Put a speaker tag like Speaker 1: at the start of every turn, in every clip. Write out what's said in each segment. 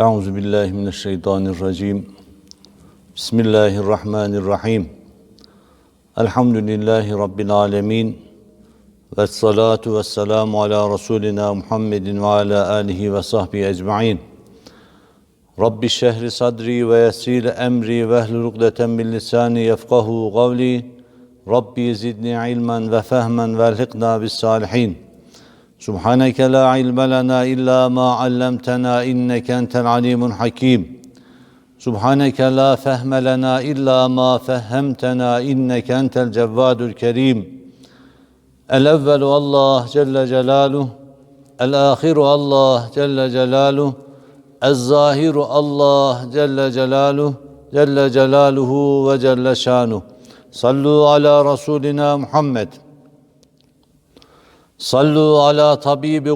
Speaker 1: أعوذ بالله من الشيطان الرجيم. بسم الله الرحمن الرحيم. الحمد لله رب العالمين والصلاة والسلام على رسولنا محمد وعلى آله وصحبه أجمعين. رب الشهر صدري ويسير أمري وأهل رقدة من لساني يفقه قولي. ربي زدني علما وفهما والحقنا بالصالحين. Subhaneke la ilme lena illa ma allamtena inneke entel alimun hakim. Subhaneke la fehme lena illa ma fehhemtena inneke entel cevvadul kerim. El evvelu Allah Celle Celaluhu, el ahiru Allah Celle Celaluhu, el zahiru Allah Celle Celaluhu, Celle Celaluhu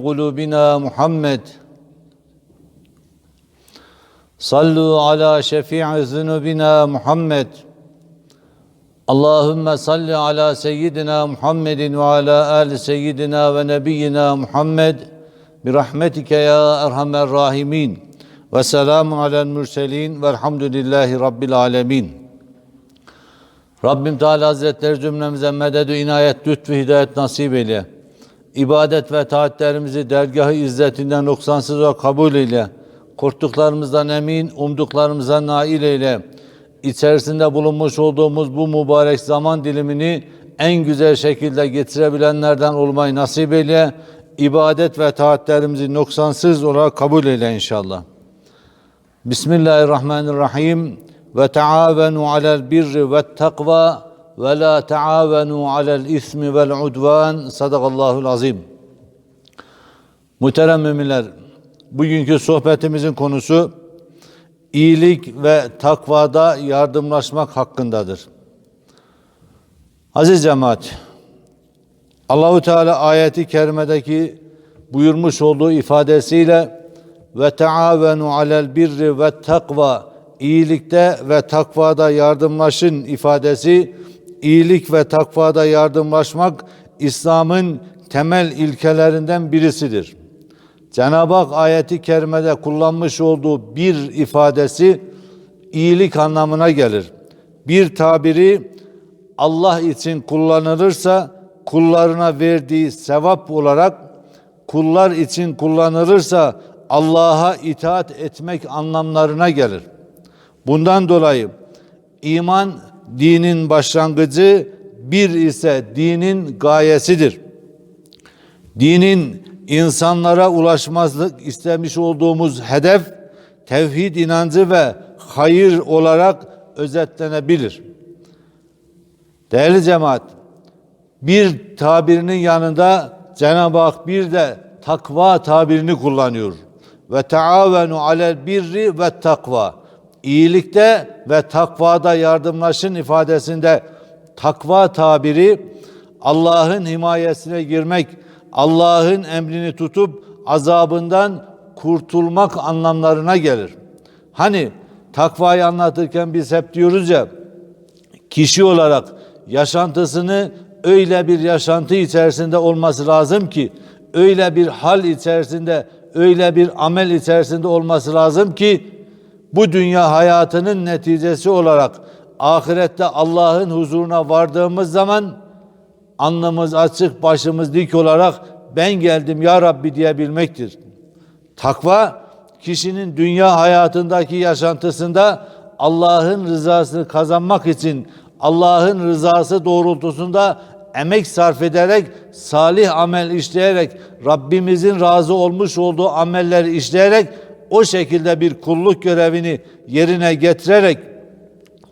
Speaker 1: kulubina Muhammed. Sallu ala şefi'i zunubina Muhammed. Allahümme salli ala seyyidina Muhammedin ve ala ali seyyidina ve nebiyyina Muhammed. Bir rahmetike ya erhamer rahimin. Ve selamun alel mürselin velhamdülillahi rabbil alemin. Rabbim Teala Hazretleri cümlemize mededü inayet, lütfü, hidayet nasip eyle. İbadet ve taatlerimizi dergahı izzetinden noksansız ve kabul eyle. Korktuklarımızdan emin, umduklarımıza nail eyle. İçerisinde bulunmuş olduğumuz bu mübarek zaman dilimini en güzel şekilde getirebilenlerden olmayı nasip eyle. İbadet ve taatlerimizi noksansız olarak kabul eyle inşallah. Bismillahirrahmanirrahim. Ve taavenu alel birri ve takva ve la taavenu alel ismi vel udvan. Sadakallahul azim. Muhterem müminler, bugünkü sohbetimizin konusu iyilik ve takvada yardımlaşmak hakkındadır. Aziz cemaat, Allahu Teala ayeti kerimedeki buyurmuş olduğu ifadesiyle ve taavenu alel birri ve takva iyilikte ve takvada yardımlaşın ifadesi iyilik ve takvada yardımlaşmak İslam'ın temel ilkelerinden birisidir. Cenab-ı Hak ayeti kerimede kullanmış olduğu bir ifadesi iyilik anlamına gelir. Bir tabiri Allah için kullanılırsa kullarına verdiği sevap olarak kullar için kullanılırsa Allah'a itaat etmek anlamlarına gelir. Bundan dolayı iman dinin başlangıcı bir ise dinin gayesidir. Dinin insanlara ulaşmazlık istemiş olduğumuz hedef tevhid inancı ve hayır olarak özetlenebilir. Değerli cemaat, bir tabirinin yanında Cenab-ı Hak bir de takva tabirini kullanıyor. Ve taavenu alel birri ve takva. İyilikte ve takvada yardımlaşın ifadesinde takva tabiri Allah'ın himayesine girmek, Allah'ın emrini tutup azabından kurtulmak anlamlarına gelir. Hani takvayı anlatırken biz hep diyoruz ya kişi olarak yaşantısını öyle bir yaşantı içerisinde olması lazım ki öyle bir hal içerisinde öyle bir amel içerisinde olması lazım ki bu dünya hayatının neticesi olarak ahirette Allah'ın huzuruna vardığımız zaman alnımız açık, başımız dik olarak ben geldim ya Rabbi diyebilmektir. Takva kişinin dünya hayatındaki yaşantısında Allah'ın rızasını kazanmak için Allah'ın rızası doğrultusunda emek sarf ederek, salih amel işleyerek, Rabbimizin razı olmuş olduğu amelleri işleyerek o şekilde bir kulluk görevini yerine getirerek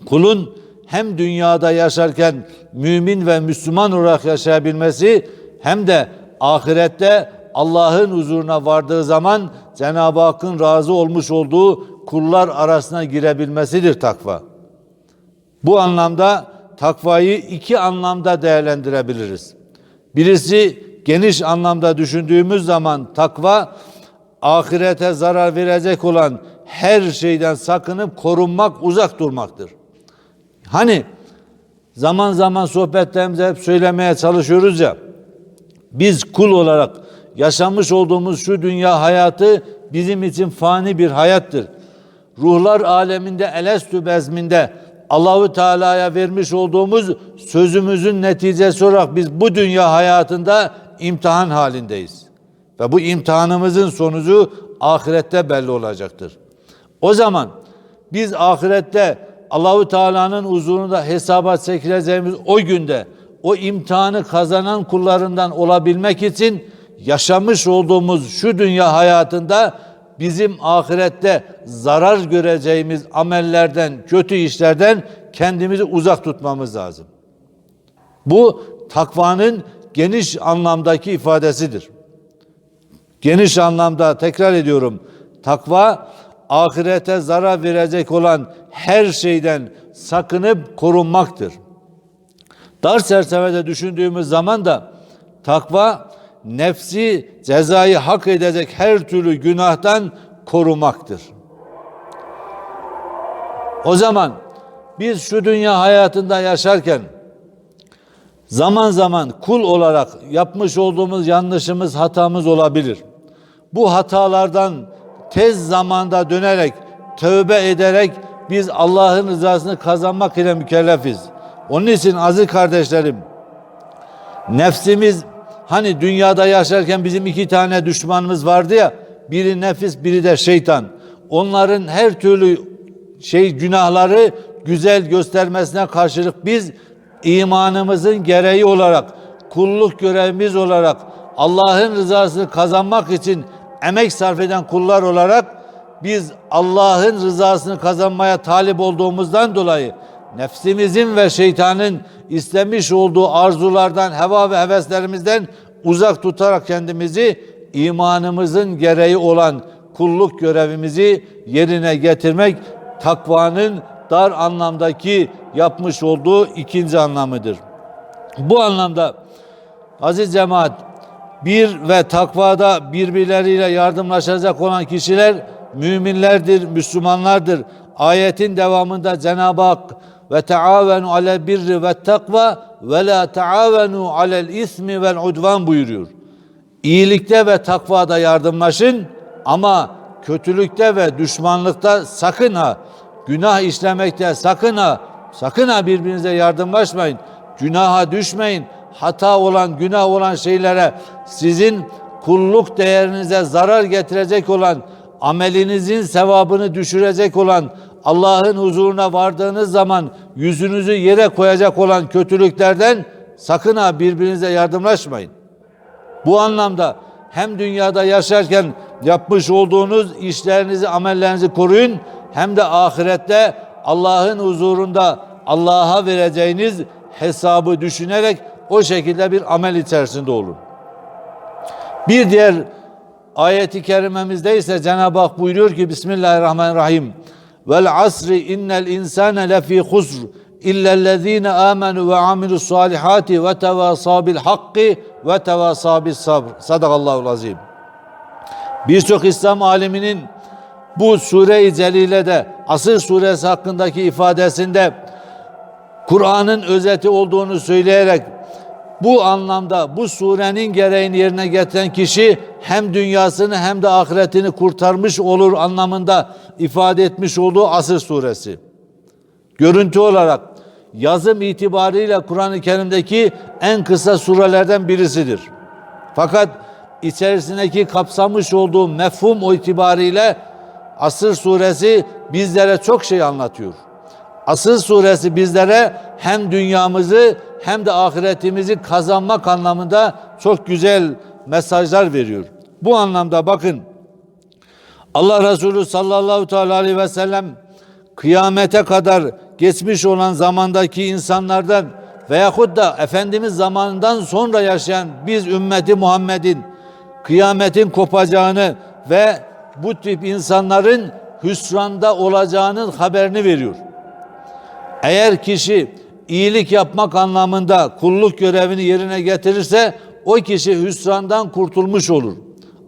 Speaker 1: kulun hem dünyada yaşarken mümin ve Müslüman olarak yaşayabilmesi hem de ahirette Allah'ın huzuruna vardığı zaman Cenab-ı Hakk'ın razı olmuş olduğu kullar arasına girebilmesidir takva. Bu anlamda takvayı iki anlamda değerlendirebiliriz. Birisi geniş anlamda düşündüğümüz zaman takva ahirete zarar verecek olan her şeyden sakınıp korunmak, uzak durmaktır. Hani zaman zaman sohbetlerimizde hep söylemeye çalışıyoruz ya, biz kul olarak yaşamış olduğumuz şu dünya hayatı bizim için fani bir hayattır. Ruhlar aleminde elestü bezminde Allahu Teala'ya vermiş olduğumuz sözümüzün neticesi olarak biz bu dünya hayatında imtihan halindeyiz. Ve bu imtihanımızın sonucu ahirette belli olacaktır. O zaman biz ahirette Allahu Teala'nın huzurunda hesaba çekileceğimiz o günde o imtihanı kazanan kullarından olabilmek için yaşamış olduğumuz şu dünya hayatında bizim ahirette zarar göreceğimiz amellerden, kötü işlerden kendimizi uzak tutmamız lazım. Bu takvanın geniş anlamdaki ifadesidir. Geniş anlamda tekrar ediyorum. Takva ahirete zarar verecek olan her şeyden sakınıp korunmaktır. Dar çerçevede düşündüğümüz zaman da takva nefsi cezayı hak edecek her türlü günahtan korumaktır. O zaman biz şu dünya hayatında yaşarken zaman zaman kul olarak yapmış olduğumuz yanlışımız, hatamız olabilir. Bu hatalardan tez zamanda dönerek, tövbe ederek biz Allah'ın rızasını kazanmak ile mükellefiz. Onun için aziz kardeşlerim, nefsimiz hani dünyada yaşarken bizim iki tane düşmanımız vardı ya, biri nefis, biri de şeytan. Onların her türlü şey günahları güzel göstermesine karşılık biz imanımızın gereği olarak, kulluk görevimiz olarak Allah'ın rızasını kazanmak için emek sarf eden kullar olarak biz Allah'ın rızasını kazanmaya talip olduğumuzdan dolayı nefsimizin ve şeytanın istemiş olduğu arzulardan, heva ve heveslerimizden uzak tutarak kendimizi imanımızın gereği olan kulluk görevimizi yerine getirmek takvanın dar anlamdaki yapmış olduğu ikinci anlamıdır. Bu anlamda aziz cemaat bir ve takvada birbirleriyle yardımlaşacak olan kişiler müminlerdir, Müslümanlardır. Ayetin devamında Cenab-ı Hak ve taavenu alel birri ve takva ve la taavenu alel ismi vel udvan buyuruyor. İyilikte ve takvada yardımlaşın ama kötülükte ve düşmanlıkta sakın ha günah işlemekte sakın ha sakın ha birbirinize yardımlaşmayın. Günaha düşmeyin. Hata olan, günah olan şeylere sizin kulluk değerinize zarar getirecek olan, amelinizin sevabını düşürecek olan, Allah'ın huzuruna vardığınız zaman yüzünüzü yere koyacak olan kötülüklerden sakın ha birbirinize yardımlaşmayın. Bu anlamda hem dünyada yaşarken yapmış olduğunuz işlerinizi, amellerinizi koruyun hem de ahirette Allah'ın huzurunda Allah'a vereceğiniz hesabı düşünerek o şekilde bir amel içerisinde olun. Bir diğer ayeti kerimemizde ise Cenab-ı Hak buyuruyor ki Bismillahirrahmanirrahim. Vel asri innel insane lefî husr illellezîne âmenü ve amilus salihati ve tevâsâ bil hakkı ve tevâsâ bis sabr. Sadakallahu azim. Birçok İslam aliminin bu sure-i celilede Asır suresi hakkındaki ifadesinde Kur'an'ın özeti olduğunu söyleyerek bu anlamda bu surenin gereğini yerine getiren kişi hem dünyasını hem de ahiretini kurtarmış olur anlamında ifade etmiş olduğu Asır suresi. Görüntü olarak yazım itibariyle Kur'an-ı Kerim'deki en kısa surelerden birisidir. Fakat içerisindeki kapsamış olduğu mefhum itibariyle Asır suresi bizlere çok şey anlatıyor. Asıl suresi bizlere hem dünyamızı hem de ahiretimizi kazanmak anlamında çok güzel mesajlar veriyor. Bu anlamda bakın Allah Resulü sallallahu teala aleyhi ve sellem kıyamete kadar geçmiş olan zamandaki insanlardan veyahut da Efendimiz zamanından sonra yaşayan biz ümmeti Muhammed'in kıyametin kopacağını ve bu tip insanların hüsranda olacağının haberini veriyor. Eğer kişi iyilik yapmak anlamında kulluk görevini yerine getirirse o kişi hüsrandan kurtulmuş olur.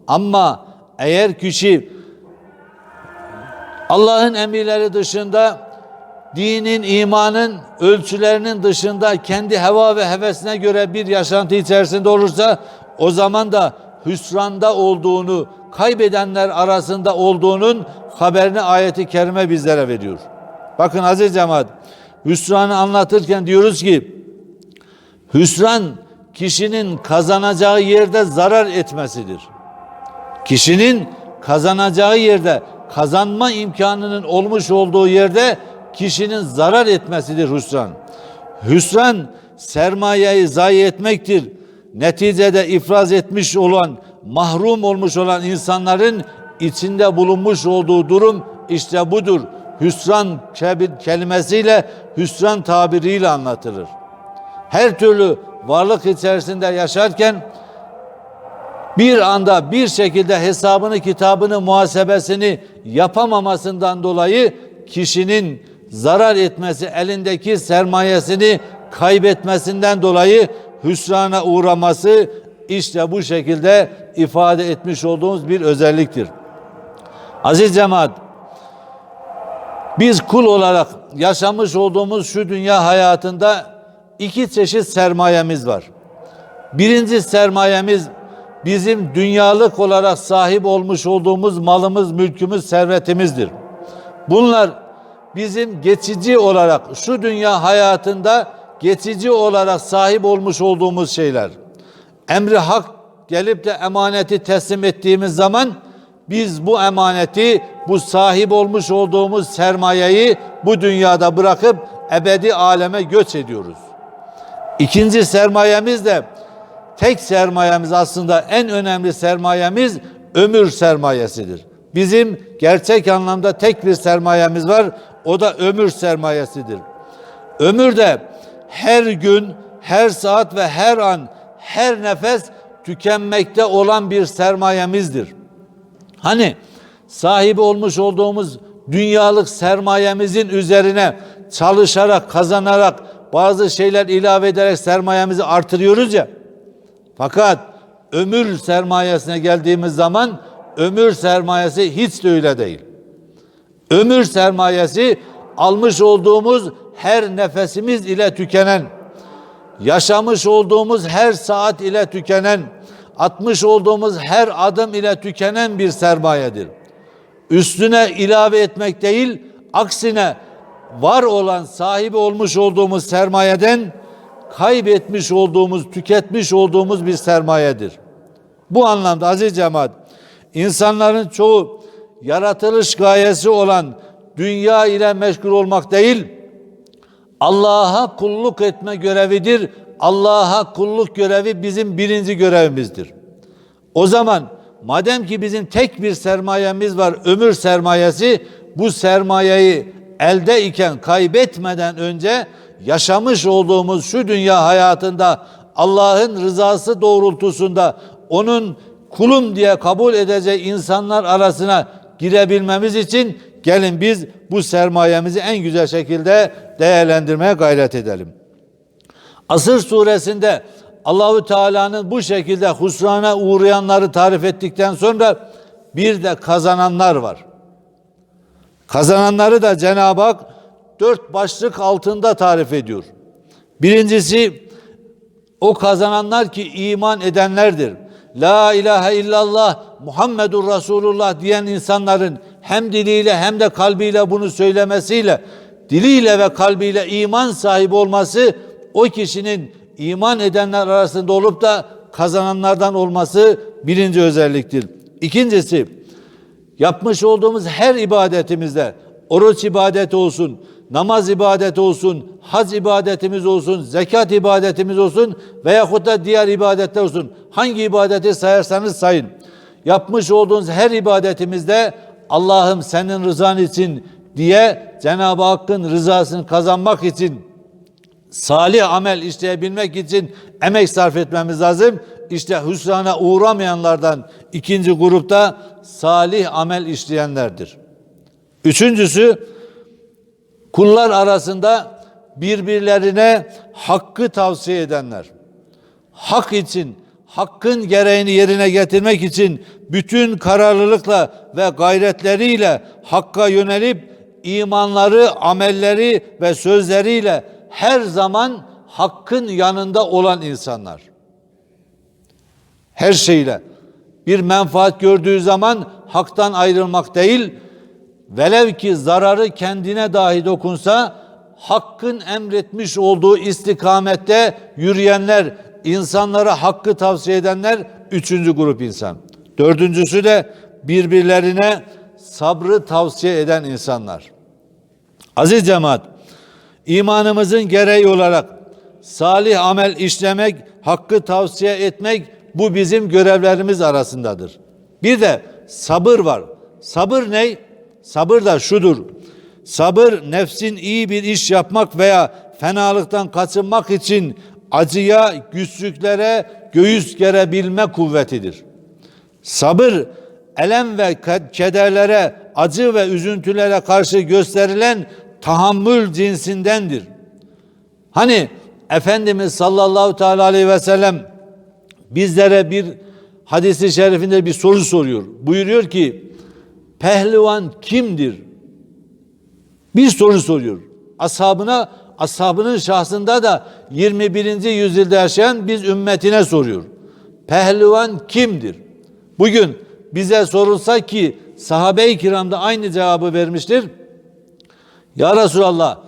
Speaker 1: Ama eğer kişi Allah'ın emirleri dışında dinin, imanın ölçülerinin dışında kendi heva ve hevesine göre bir yaşantı içerisinde olursa o zaman da hüsranda olduğunu, kaybedenler arasında olduğunun haberini ayeti kerime bizlere veriyor. Bakın aziz cemaat, hüsranı anlatırken diyoruz ki, hüsran kişinin kazanacağı yerde zarar etmesidir. Kişinin kazanacağı yerde, kazanma imkanının olmuş olduğu yerde kişinin zarar etmesidir hüsran. Hüsran sermayeyi zayi etmektir. Neticede ifraz etmiş olan, mahrum olmuş olan insanların içinde bulunmuş olduğu durum işte budur. Hüsran kelimesiyle, hüsran tabiriyle anlatılır. Her türlü varlık içerisinde yaşarken bir anda bir şekilde hesabını, kitabını, muhasebesini yapamamasından dolayı kişinin zarar etmesi, elindeki sermayesini kaybetmesinden dolayı hüsrana uğraması işte bu şekilde ifade etmiş olduğumuz bir özelliktir. Aziz cemaat, biz kul olarak yaşamış olduğumuz şu dünya hayatında iki çeşit sermayemiz var. Birinci sermayemiz bizim dünyalık olarak sahip olmuş olduğumuz malımız, mülkümüz, servetimizdir. Bunlar bizim geçici olarak şu dünya hayatında geçici olarak sahip olmuş olduğumuz şeyler. Emri hak gelip de emaneti teslim ettiğimiz zaman biz bu emaneti, bu sahip olmuş olduğumuz sermayeyi bu dünyada bırakıp ebedi aleme göç ediyoruz. İkinci sermayemiz de tek sermayemiz aslında en önemli sermayemiz ömür sermayesidir. Bizim gerçek anlamda tek bir sermayemiz var. O da ömür sermayesidir. Ömür de her gün, her saat ve her an, her nefes tükenmekte olan bir sermayemizdir. Hani sahibi olmuş olduğumuz dünyalık sermayemizin üzerine çalışarak, kazanarak bazı şeyler ilave ederek sermayemizi artırıyoruz ya. Fakat ömür sermayesine geldiğimiz zaman ömür sermayesi hiç de öyle değil. Ömür sermayesi almış olduğumuz her nefesimiz ile tükenen, yaşamış olduğumuz her saat ile tükenen, atmış olduğumuz her adım ile tükenen bir sermayedir. Üstüne ilave etmek değil, aksine var olan, sahibi olmuş olduğumuz sermayeden kaybetmiş olduğumuz, tüketmiş olduğumuz bir sermayedir. Bu anlamda aziz cemaat, insanların çoğu yaratılış gayesi olan dünya ile meşgul olmak değil, Allah'a kulluk etme görevidir. Allah'a kulluk görevi bizim birinci görevimizdir. O zaman madem ki bizim tek bir sermayemiz var, ömür sermayesi, bu sermayeyi elde iken kaybetmeden önce yaşamış olduğumuz şu dünya hayatında Allah'ın rızası doğrultusunda onun kulum diye kabul edeceği insanlar arasına girebilmemiz için gelin biz bu sermayemizi en güzel şekilde değerlendirmeye gayret edelim. Asır suresinde Allahü Teala'nın bu şekilde husrana uğrayanları tarif ettikten sonra bir de kazananlar var. Kazananları da Cenab-ı Hak dört başlık altında tarif ediyor. Birincisi o kazananlar ki iman edenlerdir. La ilahe illallah Muhammedur Resulullah diyen insanların hem diliyle hem de kalbiyle bunu söylemesiyle diliyle ve kalbiyle iman sahibi olması o kişinin iman edenler arasında olup da kazananlardan olması birinci özelliktir. İkincisi yapmış olduğumuz her ibadetimizde oruç ibadeti olsun, namaz ibadeti olsun, hac ibadetimiz olsun, zekat ibadetimiz olsun veyahut da diğer ibadetler olsun. Hangi ibadeti sayarsanız sayın. Yapmış olduğunuz her ibadetimizde Allah'ım senin rızan için diye Cenab-ı Hakk'ın rızasını kazanmak için salih amel işleyebilmek için emek sarf etmemiz lazım. İşte hüsrana uğramayanlardan ikinci grupta salih amel işleyenlerdir. Üçüncüsü kullar arasında birbirlerine hakkı tavsiye edenler. Hak için, hakkın gereğini yerine getirmek için bütün kararlılıkla ve gayretleriyle hakka yönelip imanları, amelleri ve sözleriyle her zaman hakkın yanında olan insanlar. Her şeyle bir menfaat gördüğü zaman haktan ayrılmak değil, velev ki zararı kendine dahi dokunsa hakkın emretmiş olduğu istikamette yürüyenler, insanlara hakkı tavsiye edenler üçüncü grup insan. Dördüncüsü de birbirlerine sabrı tavsiye eden insanlar. Aziz cemaat, imanımızın gereği olarak salih amel işlemek, hakkı tavsiye etmek bu bizim görevlerimiz arasındadır. Bir de sabır var. Sabır ne? Sabır da şudur. Sabır nefsin iyi bir iş yapmak veya fenalıktan kaçınmak için acıya, güçlüklere göğüs gerebilme kuvvetidir. Sabır elem ve ke- kederlere, acı ve üzüntülere karşı gösterilen tahammül cinsindendir. Hani Efendimiz sallallahu teala aleyhi ve sellem bizlere bir hadisi şerifinde bir soru soruyor. Buyuruyor ki pehlivan kimdir? Bir soru soruyor. Ashabına, ashabının şahsında da 21. yüzyılda yaşayan biz ümmetine soruyor. Pehlivan kimdir? Bugün bize sorulsa ki sahabe-i kiram aynı cevabı vermiştir. Ya Resulallah,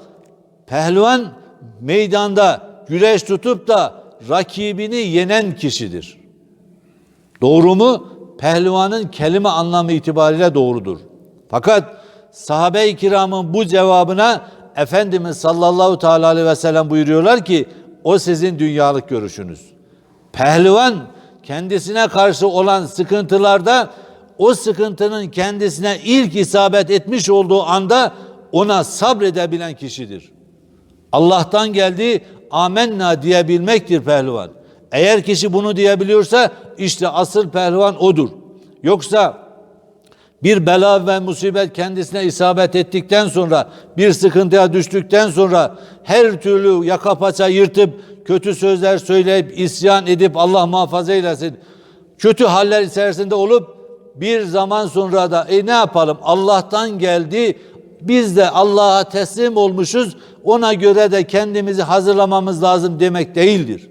Speaker 1: pehlivan meydanda güreş tutup da rakibini yenen kişidir. Doğru mu? Pehlivanın kelime anlamı itibariyle doğrudur. Fakat sahabe-i kiramın bu cevabına Efendimiz sallallahu teala aleyhi ve sellem buyuruyorlar ki o sizin dünyalık görüşünüz. Pehlivan kendisine karşı olan sıkıntılarda o sıkıntının kendisine ilk isabet etmiş olduğu anda ona sabredebilen kişidir. Allah'tan geldi amenna diyebilmektir pehlivan. Eğer kişi bunu diyebiliyorsa işte asıl pehlivan odur. Yoksa bir bela ve musibet kendisine isabet ettikten sonra, bir sıkıntıya düştükten sonra her türlü yaka paça yırtıp kötü sözler söyleyip isyan edip Allah muhafaza eylesin. Kötü haller içerisinde olup bir zaman sonra da e ne yapalım Allah'tan geldi biz de Allah'a teslim olmuşuz ona göre de kendimizi hazırlamamız lazım demek değildir.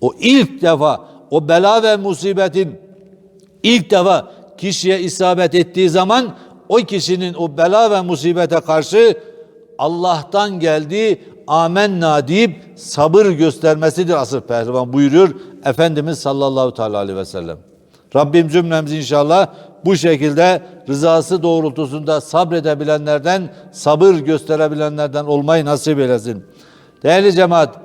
Speaker 1: O ilk defa o bela ve musibetin ilk defa kişiye isabet ettiği zaman o kişinin o bela ve musibete karşı Allah'tan geldiği amenna deyip sabır göstermesidir asıl pehlivan buyuruyor Efendimiz sallallahu aleyhi ve sellem. Rabbim cümlemizi inşallah bu şekilde rızası doğrultusunda sabredebilenlerden, sabır gösterebilenlerden olmayı nasip eylesin. Değerli cemaat,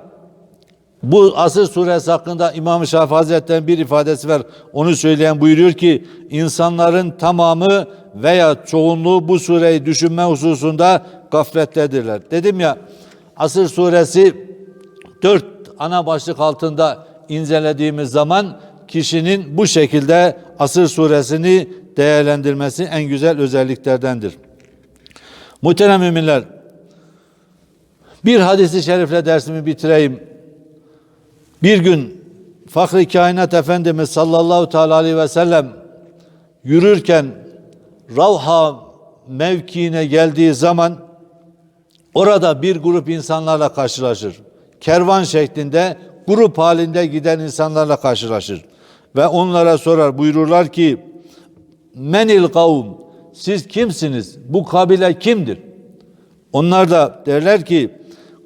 Speaker 1: bu Asır suresi hakkında İmam-ı Şafii Hazretleri'nin bir ifadesi var. Onu söyleyen buyuruyor ki insanların tamamı veya çoğunluğu bu sureyi düşünme hususunda gaflettedirler. Dedim ya Asır suresi dört ana başlık altında incelediğimiz zaman kişinin bu şekilde Asır suresini değerlendirmesi en güzel özelliklerdendir. Muhterem müminler, bir hadisi şerifle dersimi bitireyim. Bir gün Fahri Kainat Efendimiz sallallahu teala aleyhi ve sellem yürürken Ravha mevkiine geldiği zaman orada bir grup insanlarla karşılaşır. Kervan şeklinde grup halinde giden insanlarla karşılaşır. Ve onlara sorar buyururlar ki menil kavm siz kimsiniz? Bu kabile kimdir? Onlar da derler ki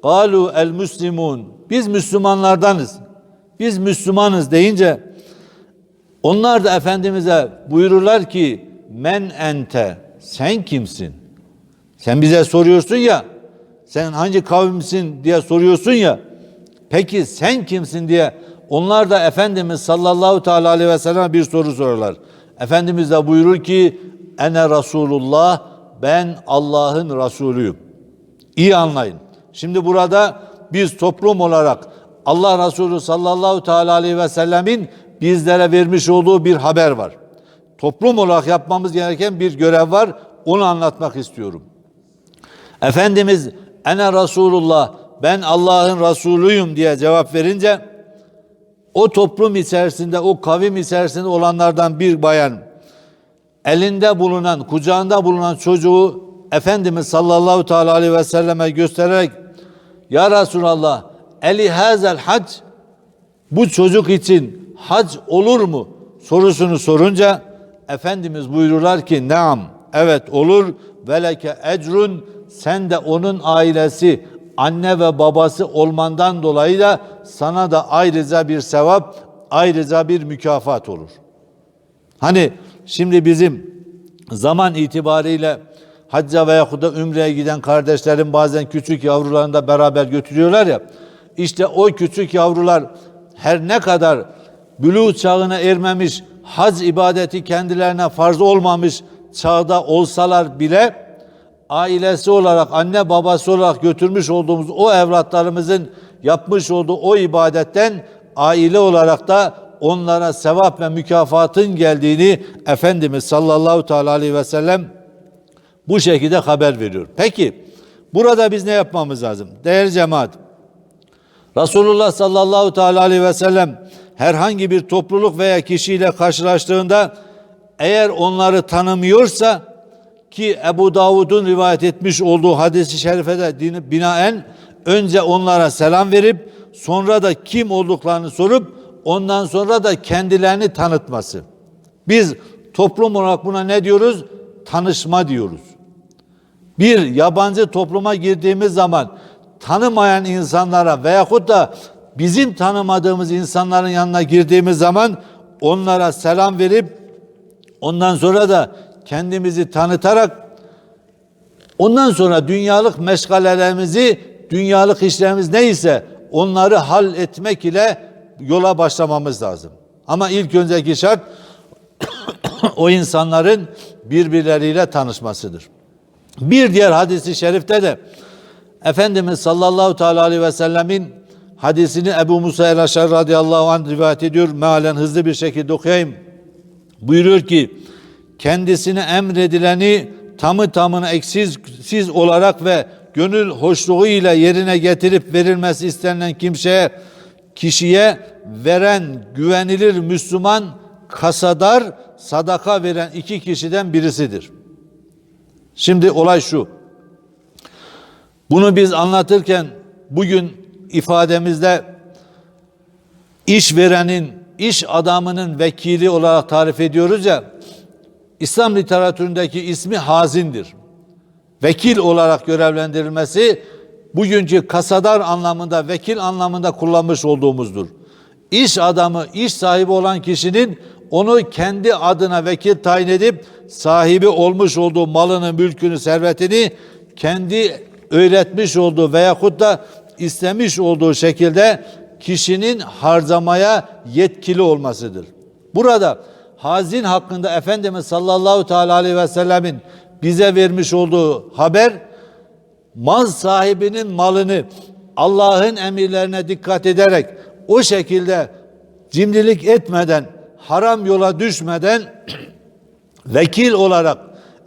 Speaker 1: galu el müslimun biz Müslümanlardanız. Biz Müslümanız deyince onlar da Efendimiz'e buyururlar ki men ente sen kimsin? Sen bize soruyorsun ya sen hangi kavimsin diye soruyorsun ya peki sen kimsin diye onlar da Efendimiz sallallahu teala aleyhi ve sellem bir soru sorarlar. Efendimiz de buyurur ki ene Resulullah ben Allah'ın Resulüyüm. İyi anlayın. Şimdi burada biz toplum olarak Allah Resulü sallallahu teala aleyhi ve sellemin bizlere vermiş olduğu bir haber var. Toplum olarak yapmamız gereken bir görev var. Onu anlatmak istiyorum. Efendimiz ene Resulullah ben Allah'ın Resulüyüm diye cevap verince o toplum içerisinde o kavim içerisinde olanlardan bir bayan elinde bulunan kucağında bulunan çocuğu Efendimiz sallallahu teala aleyhi ve selleme göstererek Ya Resulallah eli hazel hac bu çocuk için hac olur mu? sorusunu sorunca Efendimiz buyururlar ki naam evet olur veleke ecrun sen de onun ailesi anne ve babası olmandan dolayı da sana da ayrıca bir sevap ayrıca bir mükafat olur. Hani şimdi bizim zaman itibariyle hacca veya da ümreye giden kardeşlerin bazen küçük yavrularını da beraber götürüyorlar ya. İşte o küçük yavrular her ne kadar bülû çağına ermemiş, hac ibadeti kendilerine farz olmamış çağda olsalar bile ailesi olarak, anne babası olarak götürmüş olduğumuz o evlatlarımızın yapmış olduğu o ibadetten aile olarak da onlara sevap ve mükafatın geldiğini Efendimiz sallallahu teala aleyhi ve sellem bu şekilde haber veriyor. Peki burada biz ne yapmamız lazım? Değerli cemaat, Resulullah sallallahu teala aleyhi ve sellem herhangi bir topluluk veya kişiyle karşılaştığında eğer onları tanımıyorsa ki Ebu Davud'un rivayet etmiş olduğu hadisi şerifede binaen önce onlara selam verip sonra da kim olduklarını sorup ondan sonra da kendilerini tanıtması. Biz toplum olarak buna ne diyoruz? Tanışma diyoruz. Bir yabancı topluma girdiğimiz zaman tanımayan insanlara veyahut da bizim tanımadığımız insanların yanına girdiğimiz zaman onlara selam verip ondan sonra da kendimizi tanıtarak ondan sonra dünyalık meşgalelerimizi, dünyalık işlerimiz neyse onları hal etmek ile yola başlamamız lazım. Ama ilk önceki şart o insanların birbirleriyle tanışmasıdır. Bir diğer hadisi şerifte de Efendimiz sallallahu teala aleyhi ve sellemin hadisini Ebu Musa el-Aşar radıyallahu anh rivayet ediyor. Mealen hızlı bir şekilde okuyayım. Buyuruyor ki kendisine emredileni tamı tamına eksiksiz olarak ve gönül hoşluğu ile yerine getirip verilmesi istenilen kimseye kişiye veren güvenilir Müslüman kasadar sadaka veren iki kişiden birisidir. Şimdi olay şu. Bunu biz anlatırken bugün ifademizde işverenin, iş adamının vekili olarak tarif ediyoruz ya. İslam literatüründeki ismi hazindir. Vekil olarak görevlendirilmesi bugünkü kasadar anlamında, vekil anlamında kullanmış olduğumuzdur. İş adamı, iş sahibi olan kişinin onu kendi adına vekil tayin edip sahibi olmuş olduğu malını, mülkünü, servetini kendi öğretmiş olduğu veyahut da istemiş olduğu şekilde kişinin harcamaya yetkili olmasıdır. Burada hazin hakkında Efendimiz sallallahu teala aleyhi ve sellemin bize vermiş olduğu haber mal sahibinin malını Allah'ın emirlerine dikkat ederek o şekilde cimrilik etmeden, haram yola düşmeden vekil olarak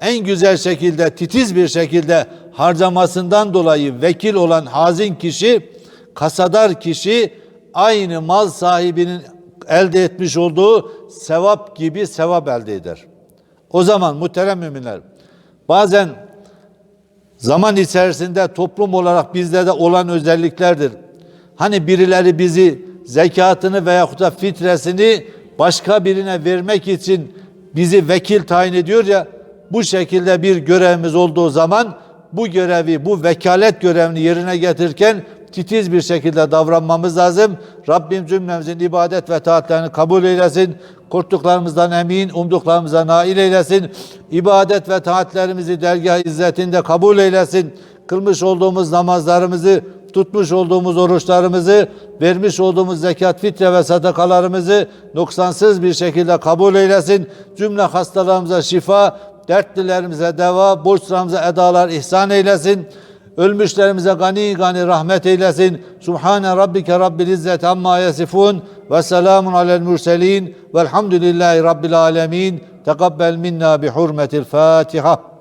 Speaker 1: en güzel şekilde, titiz bir şekilde harcamasından dolayı vekil olan hazin kişi, kasadar kişi aynı mal sahibinin elde etmiş olduğu sevap gibi sevap elde eder. O zaman muhterem müminler, bazen zaman içerisinde toplum olarak bizde de olan özelliklerdir. Hani birileri bizi zekatını veyahut da fitresini başka birine vermek için bizi vekil tayin ediyor ya bu şekilde bir görevimiz olduğu zaman bu görevi, bu vekalet görevini yerine getirirken titiz bir şekilde davranmamız lazım. Rabbim cümlemizin ibadet ve taatlerini kabul eylesin. Korktuklarımızdan emin, umduklarımıza nail eylesin. İbadet ve taatlerimizi dergah izzetinde kabul eylesin. Kılmış olduğumuz namazlarımızı, tutmuş olduğumuz oruçlarımızı, vermiş olduğumuz zekat, fitre ve sadakalarımızı noksansız bir şekilde kabul eylesin. Cümle hastalarımıza şifa, dertlilerimize deva, borçlarımıza edalar ihsan eylesin. Ölmüşlerimize gani gani rahmet eylesin. Subhane rabbike rabbil izzet amma yasifun ve selamun alel murselin velhamdülillahi rabbil alemin. Tekabbel minna bi hurmetil Fatiha.